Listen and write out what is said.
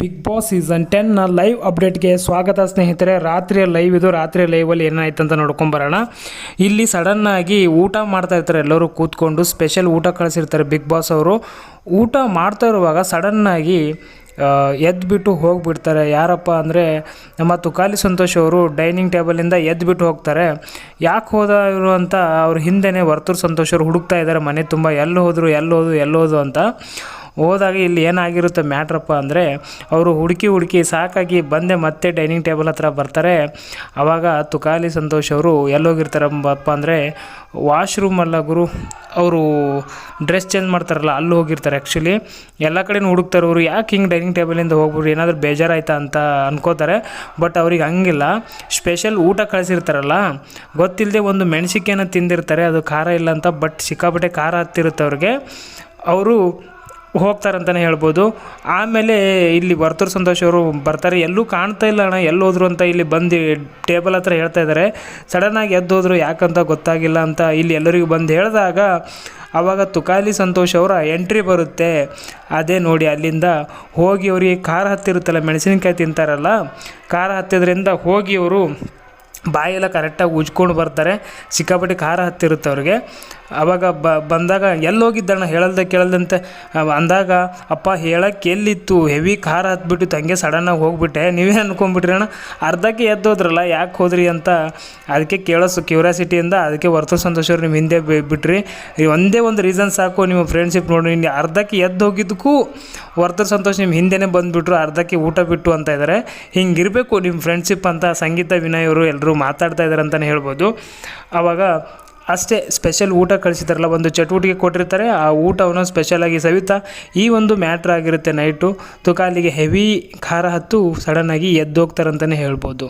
Big boss season ಟೆನ್ನ live ಅಪ್ಡೇಟ್ಗೆ ಸ್ವಾಗತ ಸ್ನೇಹಿತರೆ. ರಾತ್ರಿಯ ಲೈವ್ ಇದು. ರಾತ್ರಿಯ ಲೈವಲ್ಲಿ ಏನಾಯ್ತು ಅಂತ ನೋಡ್ಕೊಂಬರೋಣ ಇಲ್ಲಿ ಸಡನ್ನಾಗಿ ಊಟ ಮಾಡ್ತಾ ಇರ್ತಾರೆ ಎಲ್ಲರೂ ಕೂತ್ಕೊಂಡು. ಸ್ಪೆಷಲ್ ಊಟ ಕಳಿಸಿರ್ತಾರೆ ಬಿಗ್ ಬಾಸ್ ಅವರು. ಊಟ ಮಾಡ್ತಾ ಇರುವಾಗ ಸಡನ್ನಾಗಿ ಎದ್ದುಬಿಟ್ಟು ಹೋಗಿಬಿಡ್ತಾರೆ. ಯಾರಪ್ಪ ಅಂದರೆ ನಮ್ಮ ತುಕಾಲಿ ಸಂತೋಷ್ ಅವರು ಡೈನಿಂಗ್ ಟೇಬಲಿಂದ ಎದ್ದುಬಿಟ್ಟು ಹೋಗ್ತಾರೆ. ಯಾಕೆ ಹೋದ ಇವರು ಅಂತ ಅವ್ರ ಹಿಂದೆನೇ ವರ್ತೂರು ಸಂತೋಷ್ ಅವರು ಹುಡುಕ್ತಾ ಇದ್ದಾರೆ. ಮನೆ ತುಂಬ ಎಲ್ಲಿ ಹೋದರು ಎಲ್ಲಿ ಹೋದು ಎಲ್ಲಿ ಹೋದು ಅಂತ. ಹೋದಾಗ ಇಲ್ಲಿ ಏನಾಗಿರುತ್ತೆ ಮ್ಯಾಟ್ರಪ್ಪ ಅಂದರೆ ಅವರು ಹುಡುಕಿ ಹುಡುಕಿ ಸಾಕಾಗಿ ಬಂದೆ ಮತ್ತೆ ಡೈನಿಂಗ್ ಟೇಬಲ್ ಹತ್ರ ಬರ್ತಾರೆ. ಆವಾಗ ತುಕಾಲಿ ಸಂತೋಷ್ ಅವರು ಎಲ್ಲೋಗಿರ್ತಾರಪ್ಪ ಅಂದರೆ ವಾಶ್ರೂಮಲ್ಲ ಗುರು, ಅವರು ಡ್ರೆಸ್ ಚೇಂಜ್ ಮಾಡ್ತಾರಲ್ಲ, ಅಲ್ಲಿ ಹೋಗಿರ್ತಾರೆ ಆ್ಯಕ್ಚುಲಿ ಎಲ್ಲ ಕಡೆನೂ ಹುಡುಕ್ತಾರೆ ಅವರು, ಯಾಕೆ ಹಿಂಗೆ ಡೈನಿಂಗ್ ಟೇಬಲಿಂದ ಹೋಗ್ಬಿಟ್ಟು ಏನಾದರೂ ಬೇಜಾರಾಯ್ತಾ ಅಂತ ಅನ್ಕೋತಾರೆ. ಬಟ್ ಅವ್ರಿಗೆ ಹಂಗಿಲ್ಲ. ಸ್ಪೆಷಲ್ ಊಟ ಕಳಿಸಿರ್ತಾರಲ್ಲ ಗೊತ್ತಿಲ್ಲದೆ ಒಂದು ಮೆಣಸಿಕೇನ ತಿಂದಿರ್ತಾರೆ, ಅದು ಖಾರ ಇಲ್ಲ ಅಂತ, ಬಟ್ ಸಿಕ್ಕಾಪಟ್ಟೆ ಖಾರ ಹತ್ತಿರುತ್ತೆ ಅವ್ರಿಗೆ. ಅವರು ಹೋಗ್ತಾರಂತಲೇ ಹೇಳ್ಬೋದು. ಆಮೇಲೆ ಇಲ್ಲಿ ವರ್ತೂರು ಸಂತೋಷ್ ಅವರು ಬರ್ತಾರೆ. ಎಲ್ಲೂ ಕಾಣ್ತಾ ಇಲ್ಲ ಅಣ್ಣ ಎಲ್ಲಿ ಹೋದ್ರು ಅಂತ ಇಲ್ಲಿ ಬಂದು ಟೇಬಲ್ ಹತ್ರ ಹೇಳ್ತಾ ಇದ್ದಾರೆ. ಸಡನ್ನಾಗಿ ಎದ್ದು ಹೋದ್ರು ಯಾಕಂತ ಗೊತ್ತಾಗಿಲ್ಲ ಅಂತ ಇಲ್ಲಿ ಎಲ್ಲರಿಗೂ ಬಂದು ಹೇಳಿದಾಗ ಆವಾಗ ತುಕಾಲಿ ಸಂತೋಷ್ ಅವರ ಎಂಟ್ರಿ ಬರುತ್ತೆ. ಅದೇ ನೋಡಿ ಅಲ್ಲಿಂದ ಹೋಗಿ ಅವರಿಗೆ ಖಾರ ಹತ್ತಿರುತ್ತಲ್ಲ, ಮೆಣಸಿನಕಾಯಿ ತಿಂತಾರಲ್ಲ, ಖಾರ ಹತ್ತಿದ್ರಿಂದ ಹೋಗಿ ಅವರು ಬಾಯೆಲ್ಲ ಕರೆಕ್ಟಾಗಿ ಉಜ್ಕೊಂಡು ಬರ್ತಾರೆ. ಸಿಕ್ಕಾಪಟ್ಟೆ ಖಾರ ಹತ್ತಿರುತ್ತೆ ಅವ್ರಿಗೆ. ಅವಾಗ ಬಂದಾಗ ಎಲ್ಲಿ ಹೋಗಿದ್ದಣ್ಣ ಹೇಳಲ್ದೆ ಕೇಳಲ್ದಂತೆ ಅಂದಾಗ, ಅಪ್ಪ ಹೇಳಕ್ಕೆ ಎಲ್ಲಿತ್ತು? ಹೆವಿ ಖಾರ ಹತ್ಬಿಟ್ಟು ಹಂಗೆ ಸಡನ್ನಾಗಿ ಹೋಗ್ಬಿಟ್ಟೆ. ನೀವೇ ಅಣ್ಣ? ಅರ್ಧಕ್ಕೆ ಎದ್ದೋದ್ರಲ್ಲ, ಯಾಕೆ ಹೋದ್ರಿ ಅಂತ ಅದಕ್ಕೆ ಕೇಳೋಸು ಕ್ಯೂರಿಯಾಸಿಟಿಯಿಂದ ಅದಕ್ಕೆ ವರ್ತು ಸಂತೋಷ್ ಅವ್ರು ನಿಮ್ಮ ಹಿಂದೆ ಬಿಟ್ರಿ. ಒಂದೇ ಒಂದು ರೀಸನ್ ಸಾಕು ನಿಮ್ಮ ಫ್ರೆಂಡ್ಶಿಪ್ ನೋಡಿ. ಅರ್ಧಕ್ಕೆ ಎದ್ದು ಹೋಗಿದ್ದಕ್ಕೂ ವರ್ತೂರು ಸಂತೋಷ್ ನಿಮ್ಮ ಹಿಂದೆನೇ ಬಂದುಬಿಟ್ರು, ಅರ್ಧಕ್ಕೆ ಊಟ ಬಿಟ್ಟು ಅಂತ ಇದ್ದಾರೆ ಹಿಂಗಿರಬೇಕು ನಿಮ್ಮ ಫ್ರೆಂಡ್ಶಿಪ್ ಅಂತ ಸಂಗೀತ ವಿನಯ್ ಅವರು ಎಲ್ಲರೂ ಮಾತಾಡ್ತಾ ಇದ್ದಾರೆ ಅಂತಲೇ ಹೇಳ್ಬೋದು. ಆವಾಗ ಅಷ್ಟೇ ಸ್ಪೆಷಲ್ ಊಟ ಕಳಿಸಿದಾರಲ್ಲ, ಒಂದು ಚಟುವಟಿಕೆ ಕೊಟ್ಟಿರ್ತಾರೆ, ಆ ಊಟವನ್ನು ಸ್ಪೆಷಲಾಗಿ ಸವಿತಾ ಈ ಒಂದು ಮ್ಯಾಟ್ರ್ ಆಗಿರುತ್ತೆ ನೈಟು ತುಕಾಲಿಗೆ ಹೆವಿ ಖಾರ ಹತ್ತು ಸಡನ್ನಾಗಿ ಎದ್ದೋಗ್ತಾರಂತಲೇ ಹೇಳ್ಬೋದು.